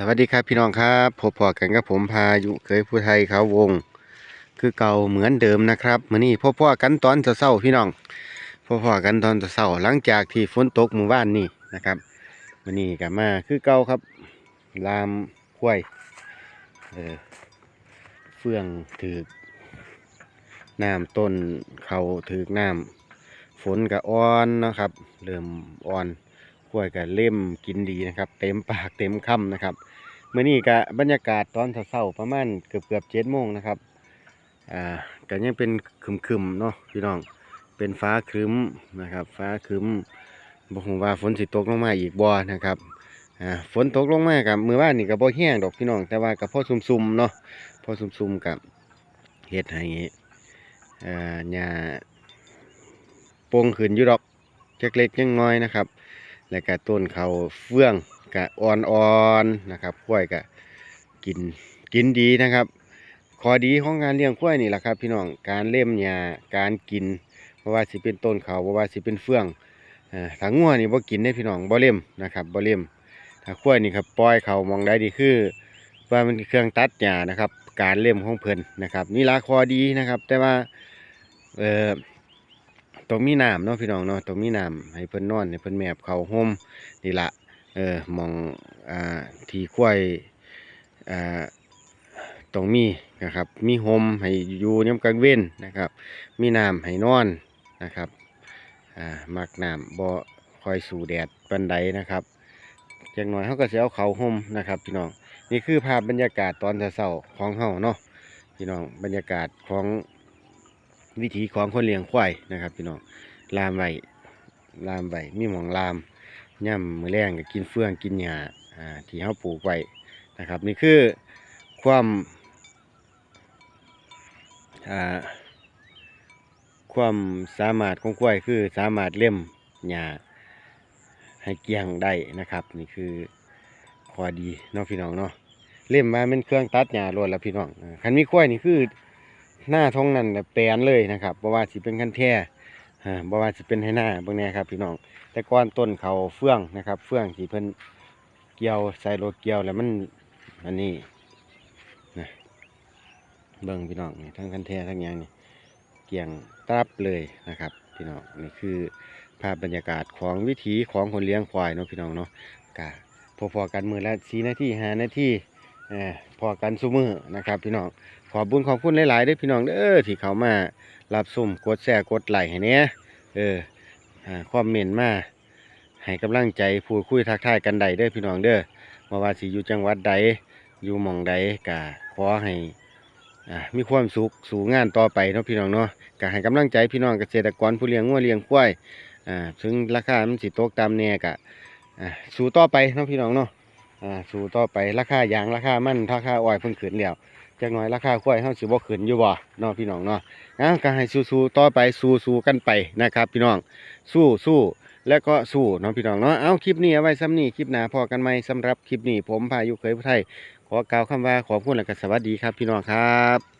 สวัสดีครับพี่น้องครับพบพอกันกับผมพายุเคยผู้ไทยเขาวง คือเก่าเหมือนเดิมนะครับมื้อนี้พบพอกันตอนเช้าพี่น้องพบพอกันตอนเช้าหลังจากที่ฝนตกหมู่บ้านนี่นะครับมื้อนี้ก็มาคือเก่าครับ ลามห้วยเออเฟื่องถือกน้ำต้นเขาถือกน้ำฝนก็อ่อนนะครับเริ่มอ่อน กล้วยก็เล่มกินดีนะครับ เต็มปากเต็มคำนะครับเมื่อนี้ก็บรรยากาศตอนเช้าๆประมาณเกือบเกือบเจ็ดโมงนะครับอ่าก็ยังเป็นคึมๆเนาะพี่น้องเป็นฟ้าครึ้มนะครับ ฟ้าครึ้มบอกว่าฝนสิตกลงมาอีกบ่นะครับอ่าฝนตกลงมากับมือว่านนี่ก็บ่แห้งดอกพี่น้อง แต่ว่ากับพ่อซุ่มๆเนาะพ่อซุ่มๆกับเฮ็ดให้อ่าหญ้าโป่งขึ้นอยู่ดอกจักเล็กจังน้อยนะครับ แล้วก็ต้นเขาเฟื่องกะอ่อนๆนะครับกล้วยกะกินกินดีนะครับข้อดีของการเลี้ยงกล้วยนี่แหละครับ พี่น้องการเล่มหญ้าการกินเพราะว่าสิเป็นต้นเขาเพราะว่าสิเป็นเฟื่องถ้างัวนี่บ่กินได้พี่น้องบ่เล่มนะครับบ่เล่มถ้ากล้วยนี่ครับปล่อยเขามองได้ดีคือว่ามันเครื่องตัดหญ้านะครับ การเล่มของเพิ่นนะครับนี่ละข้อดีนะครับ แต่ว่าเออ ต้องมีน้ำเนาะพี่น้องเนาะต้องมีน้ำให้เพิ่นนอนให้เพิ่นแมบเขาห่มนี่ละเออมองอ่าทีควายอ่าต้องมีนะครับ มีห่มให้อยู่ยามกลางเว้นนะครับ มีน้ำให้นอนนะครับอ่ามักน้ำบ่คอยสู่แดดปานใดนะครับจักหน่อยเฮาก็สิเอาเขาห่มนะครับพี่น้องนี่คือภาพบรรยากาศตอนเช้าๆของเฮาเนาะพี่น้องบรรยากาศของ วิถีของคนเลี้ยงควายนะครับพี่น้องลามไว้ลามไว้มีหมองลามย่ำมือแรงก็กินเฟืองกินหญ้าที่เขาปลูกไว้นะครับ นี่คือความความสามารถของควายคือสามารถเล่ยมหญ้าให้เกลียงได้นะครับ นี่คือข้อดีเนาะพี่น้องเนาะเล่ยมมาเป็นเครื่องตัดหญ้าล้วนแล้วพี่น้องคันมีควายนี่คือ หน้าท้องนั่นแปลนเลยนะครับเพราะว่าสิเป็นคันแท้อ่าบ่ว่าสิเป็นให้หน้าเบิ่งแหน่ครับพี่น้อง แต่ก่อนต้นเขาเฟื่องนะครับ เฟื่องที่เพิ่นเกี่ยวใส่รถเกี่ยวแล้วมันอันนี้นะเบิ่งพี่น้องนี่ทั้งคันแท้ทั้งยังนี่เกี่ยงตรับเลยนะครับ พี่น้องนี่คือภาพบรรยากาศของวิถีของคนเลี้ยงควายเนาะพี่น้องเนาะกะพอๆกันมือละ4นาที5นาที่ เออพอกันซุมือนะครับ พี่น้องขอบบุญขอบคุณหลายๆด้อพี่น้องเด้อที่เขามารับชมกดแชร์กดไลค์ให้เนี้ยเอออ่าคอมเมนต์มาให้กำลังใจพูดคุยทักทายกันใดเด้อพี่น้องเด้อมาว่าสิอยู่จังหวัดใดอยู่หม่องใดกะขอให้มีความสุขสู่งานต่อไปเนาะพี่น้องเนาะกะให้กำลังใจพี่น้องเกษตรกรผู้เลี้ยงงัวเลี้ยงควยอ่าถึงราคามันสิตกตามแน่กะสู่ต่อไปเนาะพี่น้องเนาะ อ่าสู่ต่อไปราคายางราคามันราคาอ้อยเพิ่งขึ้นแล้วจักหน่อยราคาควายเฮาสิบ่ขึ้นอยู่บ่เนาะพี่น้องเนาะนะก็ให้สู้ๆต่อไปสู้ๆกันไปนะครับ พี่น้องสู้สู้แล้วก็สู้เนาะพี่น้องเนาะเอาคลิปนี้เอาไว้ซ้ำนี้คลิปหน้าพอกันไหมสำหรับคลิปนี้ผมพายุเคยผู้ไทยขอกล่าวคำว่าขอบคุณและก็สวัสดีครับ พี่น้องครับ